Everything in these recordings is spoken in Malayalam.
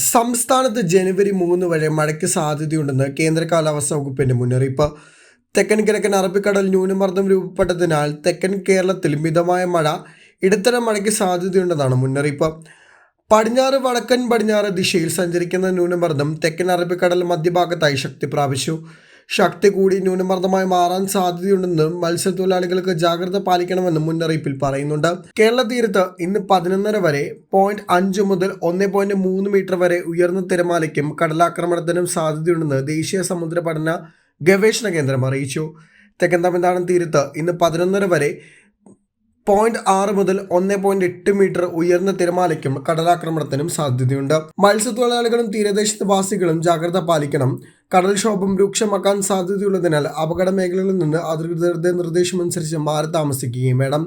സംസ്ഥാനത്ത് ജനുവരി മൂന്ന് വരെ മഴയ്ക്ക് സാധ്യതയുണ്ടെന്ന് കേന്ദ്ര കാലാവസ്ഥാ വകുപ്പിന്റെ മുന്നറിയിപ്പ്. തെക്കൻ കിഴക്കൻ അറബിക്കടൽ ന്യൂനമർദ്ദം രൂപപ്പെട്ടതിനാൽ തെക്കൻ കേരളത്തിൽ മിതമായ മഴ ഇടത്തരം മഴയ്ക്ക് സാധ്യതയുണ്ടെന്നാണ് മുന്നറിയിപ്പ്. പടിഞ്ഞാറ് വടക്കൻ പടിഞ്ഞാറ് ദിശയിൽ സഞ്ചരിക്കുന്ന ന്യൂനമർദ്ദം തെക്കൻ അറബിക്കടൽ മധ്യഭാഗത്തായി ശക്തി പ്രാപിച്ചു ശക്തി കൂടി ന്യൂനമർദ്ദമായി മാറാൻ സാധ്യതയുണ്ടെന്നും മത്സ്യത്തൊഴിലാളികൾക്ക് ജാഗ്രത പാലിക്കണമെന്നും മുന്നറിയിപ്പിൽ പറയുന്നുണ്ട്. കേരള തീരത്ത് ഇന്ന് പതിനൊന്നര വരെ പോയിന്റ് അഞ്ച് മുതൽ ഒന്ന് പോയിന്റ് മൂന്ന് മീറ്റർ വരെ ഉയർന്ന തിരമാലയ്ക്കും കടലാക്രമണത്തിനും സാധ്യതയുണ്ടെന്ന് ദേശീയ സമുദ്ര പഠന ഗവേഷണ കേന്ദ്രം അറിയിച്ചു. തെക്കൻ തമിഴ്നാടൻ തീരത്ത് ഇന്ന് പതിനൊന്നര വരെ പോയിന്റ് ആറ് മുതൽ ഒന്ന് പോയിന്റ് എട്ട് മീറ്റർ ഉയർന്ന തിരമാലയ്ക്കും കടലാക്രമണത്തിനും സാധ്യതയുണ്ട്. മത്സ്യത്തൊഴിലാളികളും തീരദേശവാസികളും ജാഗ്രത പാലിക്കണം. കടൽക്ഷോഭം രൂക്ഷമാക്കാൻ സാധ്യതയുള്ളതിനാൽ അപകട മേഖലകളിൽ നിന്ന് അധികൃതരുടെ നിർദ്ദേശമനുസരിച്ച് മാറി താമസിക്കുകയും വേണം.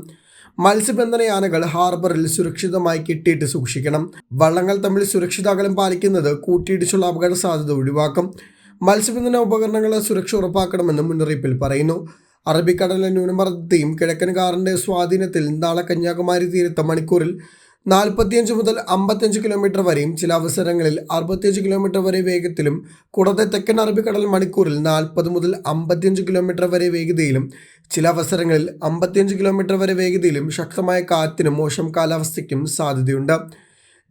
മത്സ്യബന്ധന യാനകൾ ഹാർബറിൽ സുരക്ഷിതമായി കെട്ടിയിട്ട് സൂക്ഷിക്കണം. വള്ളങ്ങൾ തമ്മിൽ സുരക്ഷിത അകലം പാലിക്കുന്നത് കൂട്ടിയിടിച്ചുള്ള അപകട സാധ്യത ഒഴിവാക്കും. മത്സ്യബന്ധന ഉപകരണങ്ങൾ സുരക്ഷ ഉറപ്പാക്കണമെന്ന് മുന്നറിയിപ്പിൽ പറയുന്നു. അറബിക്കടലിലെ ന്യൂനമർദ്ദത്തെയും കിഴക്കൻ കാറിന്റെ സ്വാധീനത്തിൽ നാളെ കന്യാകുമാരി തീരത്ത് മണിക്കൂറിൽ നാൽപ്പത്തിയഞ്ച് മുതൽ അമ്പത്തിയഞ്ച് കിലോമീറ്റർ വരെയും ചില അവസരങ്ങളിൽ അറുപത്തിയഞ്ച് കിലോമീറ്റർ വരെ വേഗത്തിലും കൂടാതെ തെക്കൻ അറബിക്കടൽ മണിക്കൂറിൽ നാൽപ്പത് മുതൽ അമ്പത്തിയഞ്ച് കിലോമീറ്റർ വരെ വേഗതയിലും ചില അവസരങ്ങളിൽ അമ്പത്തിയഞ്ച് കിലോമീറ്റർ വരെ വേഗതയിലും ശക്തമായ കാറ്റിനും മോശം കാലാവസ്ഥയ്ക്കും സാധ്യതയുണ്ട്.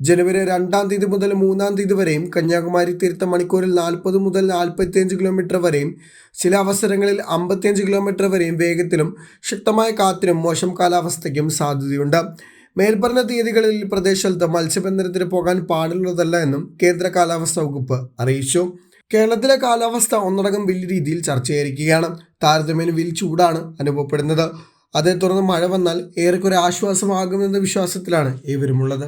ജനുവരി രണ്ടാം തീയതി മുതൽ മൂന്നാം തീയതി വരെയും കന്യാകുമാരി തീരത്ത് മണിക്കൂറിൽ നാൽപ്പത് മുതൽ നാൽപ്പത്തിയഞ്ച് കിലോമീറ്റർ വരെയും ചില അവസരങ്ങളിൽ അമ്പത്തിയഞ്ച് കിലോമീറ്റർ വരെയും വേഗത്തിലും ശക്തമായ കാറ്റിനും മോശം കാലാവസ്ഥയ്ക്കും സാധ്യതയുണ്ട്. മേൽപ്പറഞ്ഞ തീയതികളിൽ പ്രദേശത്ത് മത്സ്യബന്ധനത്തിന് പോകാൻ പാടുള്ളതല്ല എന്നും കേന്ദ്ര കാലാവസ്ഥാ വകുപ്പ് അറിയിച്ചു. കേരളത്തിലെ കാലാവസ്ഥ ഒന്നടങ്കം വലിയ രീതിയിൽ ചർച്ചയായിരിക്കുകയാണ്. താരതമ്യേന വലിയ ചൂടാണ് അനുഭവപ്പെടുന്നത്. അതേ തുടർന്ന് മഴ വന്നാൽ ഏറെക്കുറെ ആശ്വാസമാകുമെന്ന വിശ്വാസത്തിലാണ് ഏവരുമുള്ളത്.